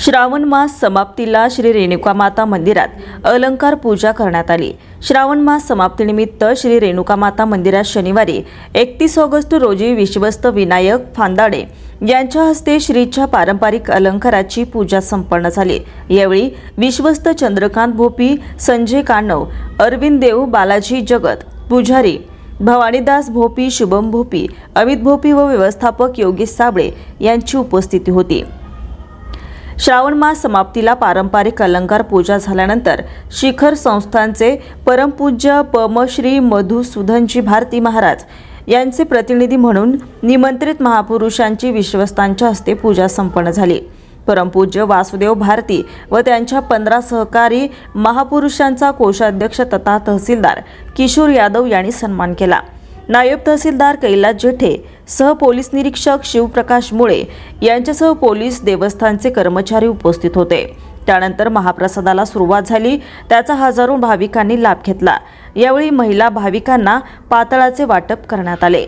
श्रावण मास समाप्तीला श्री रेणुका माता मंदिरात अलंकार पूजा करण्यात आली. श्रावण मास समाप्तीनिमित्त श्री रेणुका माता मंदिरात शनिवारी एकतीस ऑगस्ट रोजी विश्वस्त विनायक फांदाडे यांच्या हस्ते श्रीच्या पारंपरिक अलंकाराची पूजा संपन्न झाली. यावेळी विश्वस्त चंद्रकांत भोपी संजय कानव अरविंद देव बालाजी जगत पुजारी भवानीदास भोपी शुभम भोपी अमित भोपी व व्यवस्थापक योगेश साबळे यांची उपस्थिती होती. श्रावण मास समाप्तीला पारंपरिक अलंकार पूजा झाल्यानंतर शिखर संस्थानचे परमपूज्य पमश्री मधुसूदनजी भारती महाराज यांचे प्रतिनिधी म्हणून निमंत्रित महापुरुषांची विश्वस्तांच्या हस्ते पूजा संपन्न झाली. परमपूज्य वासुदेव भारती व त्यांच्या पंधरा सहकारी महापुरुषांचा कोषाध्यक्ष तथा तहसीलदार किशोर यादव यांनी सन्मान केला. नायब तहसीलदार कैलास जेठे सह पोलीस निरीक्षक शिवप्रकाश मुळे यांच्यासह पोलीस देवस्थानचे कर्मचारी उपस्थित होते. त्यानंतर महाप्रसादाला सुरुवात झाली. त्याचा हजारो भाविकांनी लाभ घेतला. यावेळी महिला भाविकांना पातळाचे वाटप करण्यात आले.